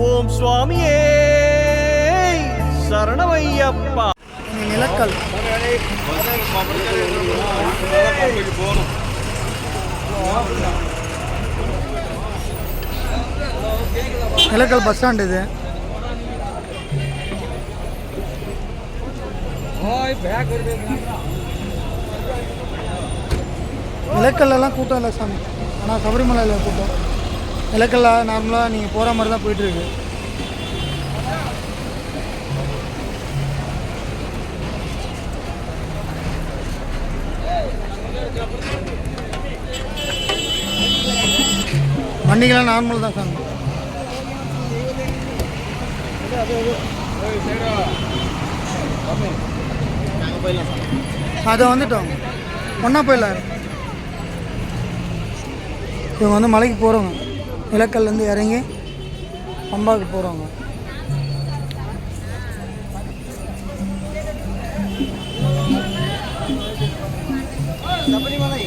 ஓம் சுவாமியே. சரணமையப்பா. Nilakkal. Nilakkal bus stand இது. நிலக்கல்லாம் கூட்டம் இல்லை சாமி. ஆனால் சபரிமலையில் கூட்டம். நிலக்கல்ல நார்மலாக நீங்கள் போகிற மாதிரி தான் போயிட்டுருக்கு வண்டிகள்லாம் நார்மல் தான் சார். அதை வந்துட்டோம். ஒன்றா போயிடலாம். இவங்க வந்து மலைக்கு போகிறவங்க நிலக்கல்லேருந்து இறங்கி பம்பாவுக்கு போகிறவங்க சபரிமலை.